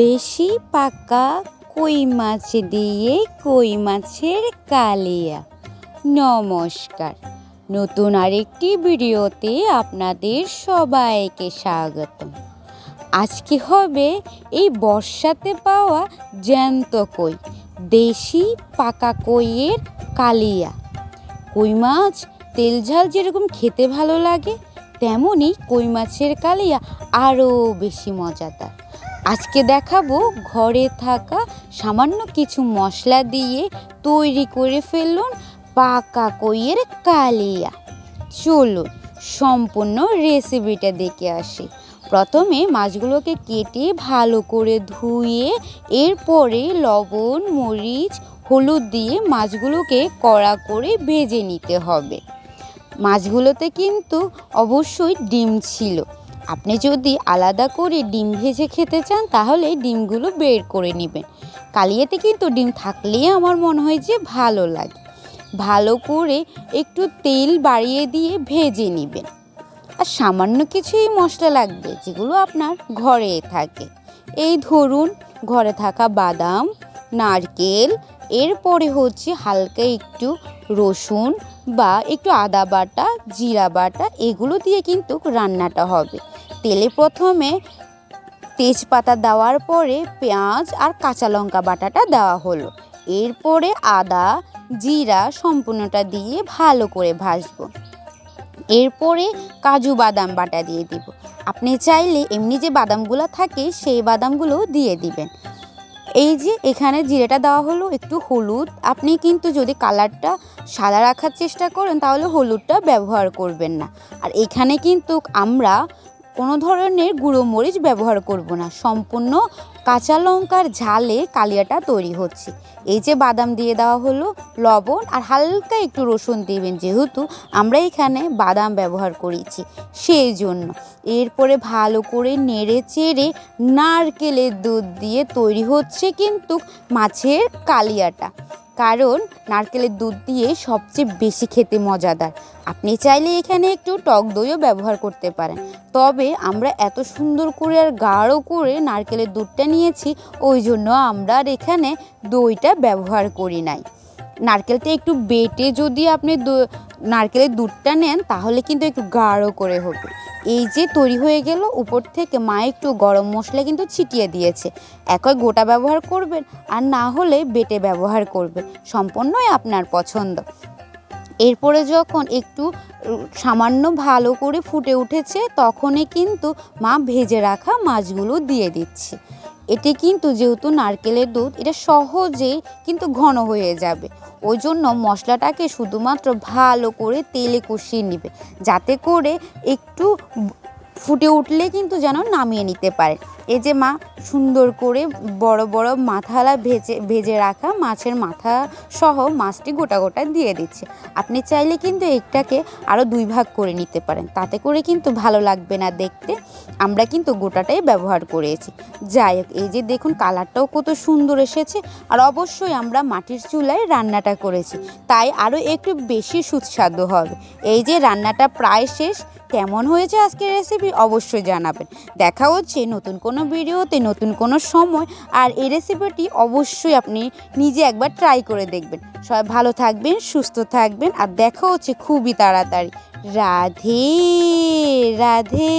দেশি পাকা কই মাছ দিয়ে কই মাছের কালিয়া। নমস্কার। নতুন আরেকটি ভিডিওতে আপনাদের সবাইকে স্বাগতম। আজকে হবে এই বর্ষাতে পাওয়া জ্যান্ত কই, দেশি পাকা কইয়ের কালিয়া। কই মাছ তেল ঝাল যেরকম খেতে ভালো লাগে, তেমনই কই মাছের কালিয়া আরও বেশি মজাদার। আজকে দেখাবো ঘরে থাকা সামান্য কিছু মশলা দিয়ে তৈরি করে ফেলুন পাকা কইয়ের কালিয়া। চলুন, সম্পূর্ণ রেসিপিটা দেখে আসি। প্রথমে মাছগুলোকে কেটে ভালো করে ধুয়ে, এরপরে লবণ, মরিচ, হলুদ দিয়ে মাছগুলোকে কড়া করে ভেজে নিতে হবে। মাছগুলোতে কিন্তু অবশ্যই ডিম ছিল। আপনি যদি আলাদা করে ডিম ভেজে খেতে চান, তাহলে ডিমগুলো বের করে নেবেন। কালিয়াতে কিন্তু ডিম থাকলেই আমার মনে হয় যে ভালো লাগে। ভালো করে একটু তেল বাড়িয়ে দিয়ে ভেজে নেবেন। আর সামান্য কিছুই মশলা লাগবে, যেগুলো আপনার ঘরে থাকে। এই ধরুন, ঘরে থাকা বাদাম, নারকেল, এরপরে হচ্ছে হালকা একটু রসুন বা একটু আদা বাটা, জিরা বাটা, এগুলো দিয়ে কিন্তু রান্নাটা হবে। তেলে প্রথমে তেজপাতা দেওয়ার পরে পেঁয়াজ আর কাঁচা লঙ্কা বাটাটা দেওয়া হলো। এরপরে আদা, জিরা সম্পূর্ণটা দিয়ে ভালো করে ভাজবো। এরপরে কাজু বাদাম বাটা দিয়ে দিব। আপনি চাইলে এমনি যে বাদামগুলো থাকে, সেই বাদামগুলো দিয়ে দিবেন। এই যে এখানে জিরেটা দেওয়া হলো, একটু হলুদ। আপনি কিন্তু যদি কালারটা সাদা রাখার চেষ্টা করেন, তাহলে হলুদটা ব্যবহার করবেন না। আর এখানে কিন্তু আমরা কোনো ধরনের গুঁড়ো মরিচ ব্যবহার করব না। সম্পূর্ণ কাঁচা লঙ্কার ঝালে কালিয়াটা তৈরি হচ্ছে। এই যে বাদাম দিয়ে দেওয়া হলো, লবণ আর হালকা একটু রসুন দিবেন যেহেতু আমরা এখানে বাদাম ব্যবহার করেছি, সেই জন্য। এরপরে ভালো করে নেড়ে চেড়ে নারকেলের দুধ দিয়ে তৈরি হচ্ছে কিন্তু মাছের কালিয়াটা, কারণ নারকেলের দুধ দিয়ে সবচেয়ে বেশি খেতে মজাদার। আপনি চাইলে এখানে একটু টক দইও ব্যবহার করতে পারেন, তবে আমরা এত সুন্দর করে আর গাঢ় করে নারকেলের দুধটা নিয়েছি, ওই জন্য আমরা আর এখানে দইটা ব্যবহার করি নাই। নারকেলটা একটু বেটে যদি আপনি নারকেলের দুধটা নেন, তাহলে কিন্তু একটু গাঢ় করে হবে। এই যে তৈরি হয়ে গেল, উপর থেকে মা একটু গরম মশলা কিন্তু ছিটিয়ে দিয়েছে। একই গোটা ব্যবহার করবেন, আর না হলে বেটে ব্যবহার করবেন। সম্পূর্ণই আপনার পছন্দ। এরপরে যখন একটু সামান্য ভালো করে ফুটে উঠেছে, তখনই কিন্তু মা ভেজে রাখা মাছগুলো দিয়ে দিচ্ছে। এটি কিন্তু যেহেতু নারকেলের দুধ, এটা সহজে কিন্তু ঘন হয়ে যাবে। ওই জন্য মশলাটাকে শুধুমাত্র ভালো করে তেলে কষিয়ে নেবে। যাতে করে একটু ফুটে উঠলে কিন্তু যেন নামিয়ে নিতে পারে এই যে মা, সুন্দর করে বড় বড় মাথালা ভেজে ভেজে রাখা মাছের মাথা সহ মাছটি গোটা গোটা দিয়ে দিচ্ছে। আপনি চাইলে কিন্তু একটাকে আরও দুই ভাগ করে নিতে পারেন। তাতে করে কিন্তু ভালো লাগবে না দেখতে। আমরা কিন্তু গোটাটাই ব্যবহার করেছি। যাই হোক, এই যে দেখুন কালারটাও কত সুন্দর এসেছে। আর অবশ্যই আমরা মাটির চুলায় রান্নাটা করেছি। তাই আরও একটু বেশি সুস্বাদু হবে। এই যে রান্নাটা প্রায় শেষ কেমন হয়েছে আজকের রেসিপি অবশ্যই জানাবেন। দেখা হচ্ছে নতুন কোনো ভিডিওতে নতুন কোনো সময়, আর এই রেসিপিটি অবশ্যই আপনি নিজে একবার ট্রাই করে দেখবেন। সবাই ভালো থাকবেন, সুস্থ থাকবেন, আর দেখা হচ্ছে খুবই তাড়াতাড়ি। রাধে রাধে।